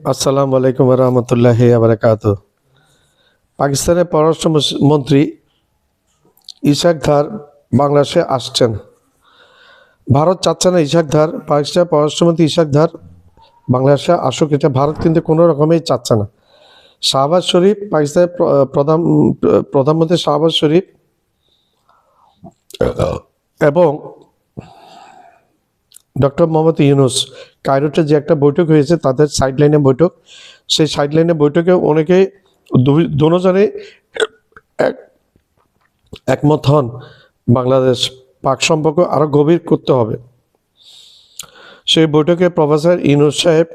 আসসালামু আলাইকুম রহমতুল্লাহ আবরাকাত পাকিস্তানের পররাষ্ট্র মন্ত্রী ইশাক ধার বাংলাদেশে আসছেন। ভারত চাচ্ছে না ইশাক ধার, পাকিস্তানের পররাষ্ট্রমন্ত্রী ইশাক ধার বাংলাদেশে আসুক, এটা ভারত কিন্তু কোনো রকমেই চাচ্ছে না। শাহবাজ শরীফ, পাকিস্তানের প্রধান, প্রধানমন্ত্রী শাহবাজ শরীফ এবং ডক্টর মোহাম্মদ ইউনুস কায়রোতে যে একটা বৈঠক হয়েছে, তাদের সাইডলাইনে বৈঠক। সেই সাইডলাইনে বৈঠকে অনেকে দুজনে এক, একমত হন, বাংলাদেশ পাক সম্পর্ক আরও গভীর করতে হবে। সেই বৈঠকে প্রফেসর ইউনুস সাহেব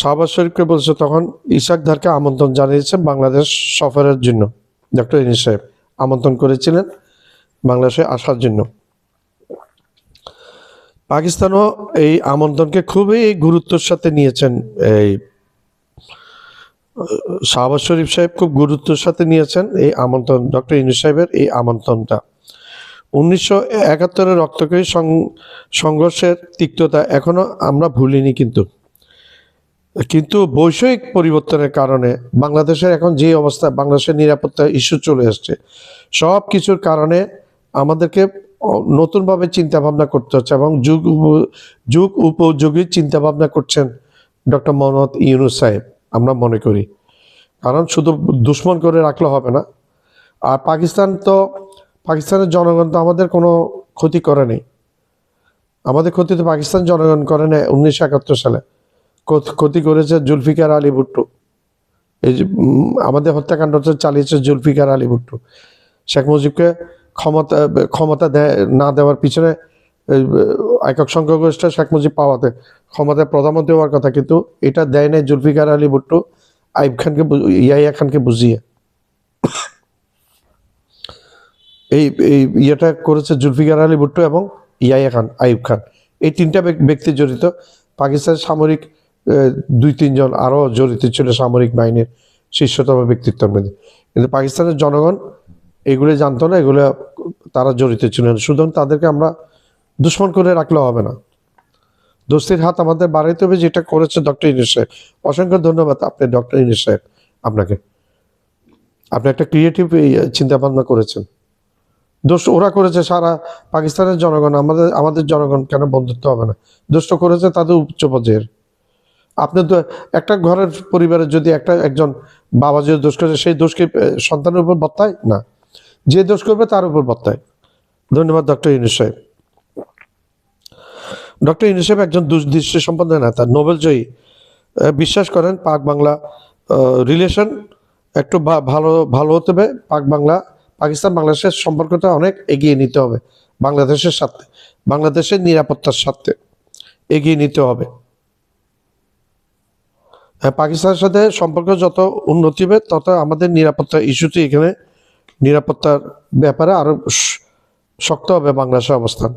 শাহবাজ শরীফকে বলছে, তখন ইসাক ধারকে আমন্ত্রণ জানিয়েছে বাংলাদেশ সফরের জন্য। ডক্টর ইউনুস সাহেব আমন্ত্রণ করেছিলেন বাংলাদেশে আসার জন্য। পাকিস্তানও এই আমন্ত্রণকে খুবই গুরুত্বের সাথে নিয়েছেন। এই শাহবাজ শরীফ সাহেব খুব গুরুত্বের সাথে নিয়েছেন এই আমন্ত্রণ, ডক্টর ইনুস সাহেবের এই আমন্ত্রণটা। উনিশশো একাত্তরের রক্তকরী সংঘর্ষের তিক্ততা এখনও আমরা ভুলিনি কিন্তু। কিন্তু বৈষয়িক পরিবর্তনের কারণে বাংলাদেশের এখন যে অবস্থা, বাংলাদেশের নিরাপত্তা ইস্যু চলে আসছে। সব কিছুর কারণে আমাদেরকে নতুনভাবে চিন্তা ভাবনা করতে হচ্ছে এবং যুগ যুগ উপযোগী চিন্তা ভাবনা করছেন ডক্টর মোহাম্মদ ইউনুস সাহেব, আমরা মনে করি। কারণ শুধু দুশ্মন করে রাখলে হবে না। আর পাকিস্তান তো, পাকিস্তানের জনগণ তো আমাদের কোনো ক্ষতি করে নেই। আমাদের ক্ষতি তো পাকিস্তান জনগণ করে নেয় উনিশশো একাত্তর সালে। ক্ষতি করেছে জুলফিকার আলী ভুট্টো। এই যে আমাদের হত্যাকাণ্ড চালিয়েছে জুলফিকার আলী ভুট্টো। শেখ মুজিবকে ক্ষমতা ক্ষমতা না দেওয়ার পিছনে একক সংখ্যাগরিষ্ঠ শেখ মুজিব পাওয়াতে ক্ষমতায় প্রধানমন্ত্রী হওয়ার কথা, কিন্তু এটা দেয় নাই জুলফিকার আলী ভুট্টো আইব খানকে ইয়াহিয়া খানকে বুঝিয়ে। এই এই ইয়েটা করেছে জুলফিকার আলী ভুট্টো এবং ইয়াহিয়া খান, আইব খান। এই তিনটা ব্যক- ব্যক্তি জড়িত। পাকিস্তানের সামরিক দুই, তিনজন আরও জড়িত ছিল সামরিক বাহিনীর শীর্ষতম ব্যক্তিত্বের মধ্যে কিন্তু পাকিস্তানের জনগণ এগুলো জানতো না, এগুলো তারা জড়িত ছিলেন সুতরাং তাদেরকে আমরা দুশ্মন করে রাখলে হবে না। দোস্তির হাত আমাদের বাড়াইতে হবে, যেটা করেছে ডক্টর ইনিস সাহেব। অসংখ্য ধন্যবাদ আপনি ডক্টর ইনিস সাহেব আপনাকে। আপনি একটা ক্রিয়েটিভ চিন্তা ভাবনা করেছেন। দোষ ওরা করেছে সারা পাকিস্তানের জনগণ, আমাদের আমাদের জনগণ কেন বন্ধুত্ব হবে না? দোষটা করেছে তাদের উচ্চ পর্যায়ের। আপনি তো একটা ঘরের পরিবারের যদি একটা, একজন বাবা যে দোষ করেছে সেই দোষকে সন্তানের উপর বর্তায়? না। যে দোষ করবে তার উপর বর্তায় ধন্যবাদ ডক্টর ইউনুস সাহেব। ডক্টর ইউনুস সাহেব একজন দৃষ্টি সম্পন্ন নেতা নোবেল জয়ী। বিশ্বাস করেন পাক বাংলা রিলেশন একটু ভালো ভালো হতে হবে। পাক বাংলা পাকিস্তান বাংলাদেশের সম্পর্কটা অনেক এগিয়ে নিতে হবে বাংলাদেশের সাথে বাংলাদেশের নিরাপত্তার সাথে এগিয়ে নিতে হবে। হ্যাঁ, পাকিস্তানের সাথে সম্পর্ক যত উন্নতি হবে তত আমাদের নিরাপত্তা ইস্যুটি এখানে নিরাপত্তার ব্যাপারে আরও শক্ত হবে বাংলাদেশের অবস্থান।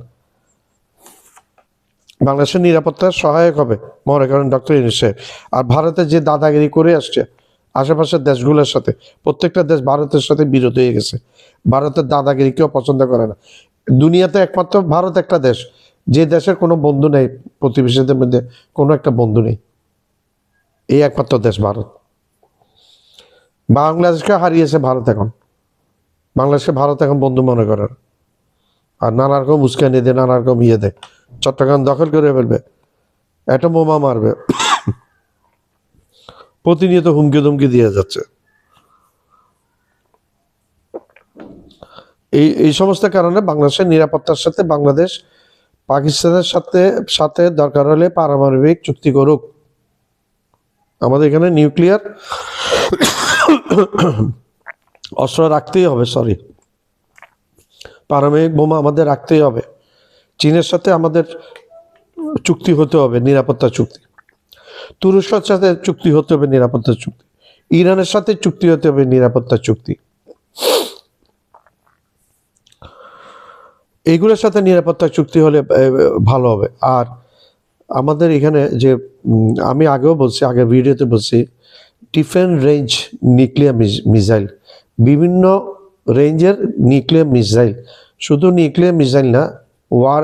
বাংলাদেশের নিরাপত্তার সহায়ক হবে, মনে করেন ডক্টর ইউনিসেফ আর ভারতে যে দাদাগিরি করে আসছে, আশেপাশের দেশগুলোর সাথে, প্রত্যেকটা দেশ ভারতের সাথে বিরোধ হয়ে গেছে। ভারতের দাদাগিরি কেউ পছন্দ করে না। দুনিয়াতে একমাত্র ভারত একটা দেশ। যে দেশের কোনো বন্ধু নেই, প্রতিবেশীদের মধ্যে কোনো একটা বন্ধু নেই। এই একমাত্র দেশ ভারত। বাংলাদেশকে হারিয়েছে ভারত এখন। বাংলাদেশকে ভারত এখন বন্ধু মনে করে। না। আর নানা রকম উস্কানি দেয় নানা রকম ইয়ে দেয় চট্টগ্রাম দখল করে ফেলবে, একটা বোমা মারবে। প্রতিনিয়ত হুমকি ধুমকি দিয়ে যাচ্ছে। এই এই সমস্ত কারণে বাংলাদেশের নিরাপত্তার সাথে বাংলাদেশ পাকিস্তানের সাথে সাথে দরকার হলে পারমাণবিক চুক্তি করুক। আমাদের এখানে নিউক্লিয়ার অস্ত্র রাখতেই হবে সরি পারমাণবিক বোমা আমাদের রাখতেই হবে। চীনের সাথে আমাদের চুক্তি হতে হবে, নিরাপত্তা চুক্তি। তুরস্কের সাথে চুক্তি হতে হবে, নিরাপত্তা চুক্তি। ইরানের সাথে চুক্তি হতে হবে, নিরাপত্তা চুক্তি। এইগুলোর সাথে নিরাপত্তা চুক্তি হলে ভালো হবে। আর আমাদের এখানে যে আমি আগেও বলছি আগে ভিডিওতে বলছি ডিফারেন্ট রেঞ্জ নিউক্লিয়ার মিসাইল। বিভিন্ন রেঞ্জের নিউক্লিয়ার মিসাইল। শুধু নিউক্লিয়ার মিসাইল না, ওয়ার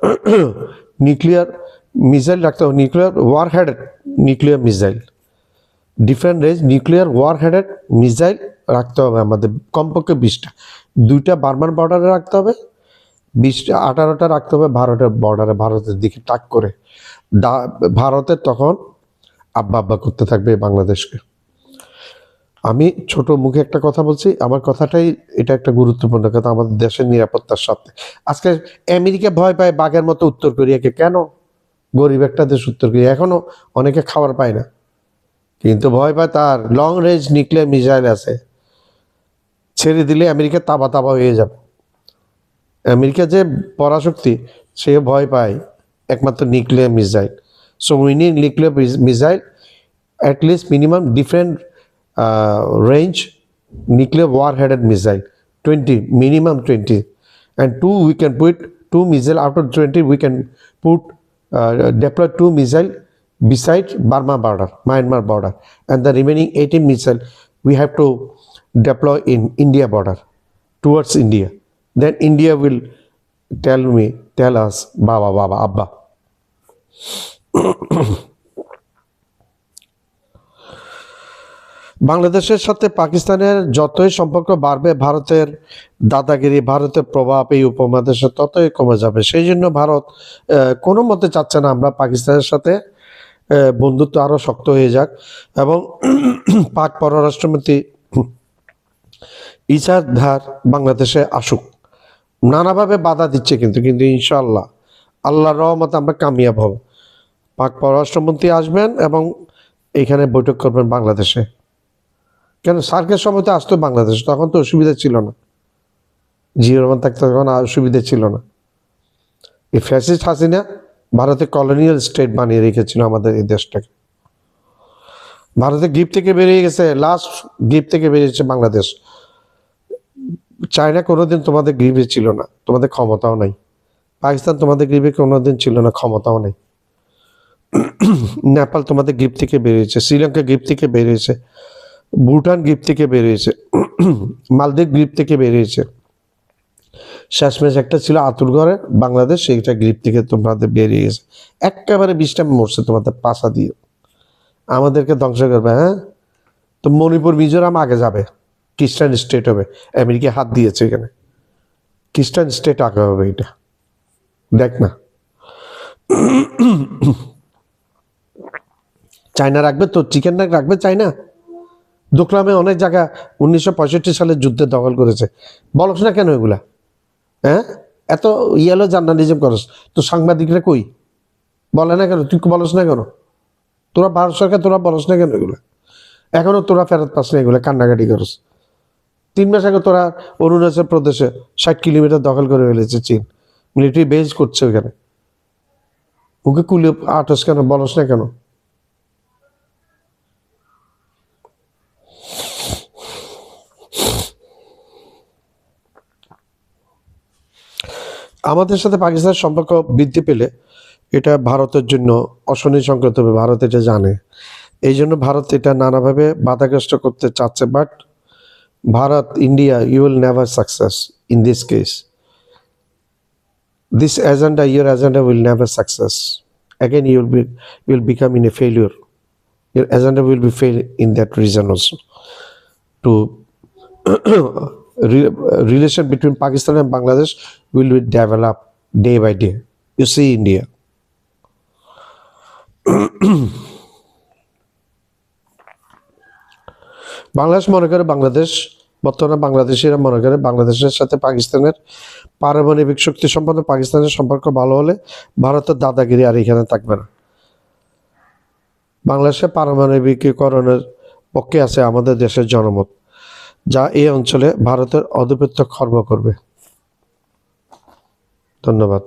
নিউক্লিয়ার মিসাইল রাখতে হবে। Nuclear war headed nuclear missile. Different range, nuclear war headed missile রাখতে হবে আমাদের কমপক্ষে বিশটা। দুইটা বার্মান বর্ডারে রাখতে হবে, বিশটা, আঠারোটা রাখতে হবে ভারতের বর্ডারে, ভারতের দিকে টাক করে। ভারতের তখন আব্বা আব্বা করতে থাকবে বাংলাদেশকে। আমি ছোট মুখে একটা কথা বলছি আমার কথাটাই এটা একটা গুরুত্বপূর্ণ কথা আমাদের দেশের নিরাপত্তার সাথে আজকে আমেরিকা ভয় পায় বাঘের মতো উত্তর কোরিয়াকে কেন? গরিব একটা দেশ উত্তর কোরিয়া এখনও অনেকে খাবার পায় না। কিন্তু ভয় পায় তার লং রেঞ্জ নিউক্লিয়ার মিসাইল আছে। ছেড়ে দিলে আমেরিকা তাবা তাবা হয়ে যাবে। আমেরিকা যে পরাশক্তি সে ভয় পায় একমাত্র nuclear missile so we need nuclear missile minimum different uh, range nuclear warheaded missile 20 minimum 20 and two we can put two missile after 20 we can put uh, deploy two missile beside burma border myanmar border and the remaining 18 missile we have to deploy in india border towards india then india will tell me tell us baba baba abba বাংলাদেশের সাথে পাকিস্তানের যতই সম্পর্ক বাড়বে, ভারতের দাদাগিরি, ভারতের প্রভাব এই উপমহাদেশে ততই কমে যাবে। সেই জন্য ভারত কোনো মতে চাচ্ছে না আমরা পাকিস্তানের সাথে বন্ধুত্ব আরও শক্ত হয়ে যাক এবং পাক পররাষ্ট্রমন্ত্রী ইসার ধার বাংলাদেশে আসুক। নানাভাবে বাধা দিচ্ছে কিন্তু কিন্তু ইনশাল্লাহ আল্লাহর রহমতে আমরা কামিয়াব হব। পাক পররাষ্ট্রমন্ত্রী আসবেন এবং এখানে বৈঠক করবেন বাংলাদেশে। কেন সার্কের সময় তো আসতো বাংলাদেশ? তখন তো অসুবিধা ছিল না। জিও রহমান থাকতে তখন অসুবিধা ছিল না। এই ফ্যাসিস্ট হাসিনা ভারতে কলোনিয়াল স্টেট বানিয়ে রেখেছিল আমাদের এই দেশটাকে। ভারতে গিফট থেকে বেরিয়ে গেছে লাস্ট গিফট থেকে বেরিয়েছে বাংলাদেশ। চায়না কোনোদিন তোমাদের গ্রিপে ছিল না, তোমাদের ক্ষমতাও নাই। পাকিস্তান তোমাদের গ্রিপে কোনোদিন ছিল না, ক্ষমতাও নেই। নেপাল তোমাদের গিফট থেকে বেরিয়েছে, শ্রীলঙ্কা গিফট থেকে বেরিয়েছে। ভুটান গিফট থেকে বেরিয়েছে, মালদ্বীপ গিফট থেকে বেরিয়েছে। শেষমেশ একটা ছিল আতুরগড়ে বাংলাদেশ, সেইটা গ্রিপ থেকে তোমাদের বেরিয়ে গেছে। একেবারে বিষটা মরছে তোমাদের পাশা দিয়ে। আমাদেরকে ধ্বংস করবে হ্যাঁ? তো মণিপুর মিজোরাম আগে যাবে খ্রিস্টান স্টেট হবে। আমেরিকা হাত দিয়েছে এখানে। খ্রিস্টান স্টেট আগে হবে এটা। দেখ না। চায়না রাখবে তো, চিকেন রাখবে চায়না? দোকলামে অনেক জায়গা উনিশশো পঁয়ষট্টি সালে যুদ্ধে দখল করেছে। বলস না কেন এগুলা? হ্যাঁ? এত ইয়েলো জার্নালিজম করস। তো সাংবাদিকরা কই? বলে না কেন? তুই বলস না কেন? তোরা ভারত সরকার, তোরা বলস না কেন এগুলো? এখনও তোরা ফেরত পাস না এগুলো, কান্নাকাটি করস। তিন মাস আগে তোরা অরুণাচল প্রদেশে ষাট কিলোমিটার দখল করে ফেলেছে চীন। মিলিটারি বেজ করছে ওখানে ওকে কুলে আটস কেন? বলস না কেন? আমাদের সাথে পাকিস্তান সম্পর্ক বৃদ্ধি পেলে এটা ভারতের জন্য অশনী সংক্রান্ত হবে, ভারত এটা জানে। এই জন্য ভারত এটা নানাভাবে বাধাগ্রস্ত করতে চাচ্ছে but Bharat India you will never success in this case this agenda your agenda will never success again you'll be you'll become in a failure your agenda will be fail in that reason also to relation between pakistan and bangladesh will be developed day by day. You see india. Bangladesh মনে করে বাংলাদেশ বর্তমানে বাংলাদেশিরা মনে করে বাংলাদেশের সাথে পাকিস্তানের পারমাণবিক শক্তি সম্পন্ন পাকিস্তানের সম্পর্ক ভালো হলে ভারতের দাদাগিরি আর এখানে থাকবে না। বাংলাদেশে পারমাণবিকীকরণের পক্ষে আছে আমাদের দেশের জনমত। যা এই অঞ্চলে ভারতের অধিপত্য খর্ব করবে। ধন্যবাদ।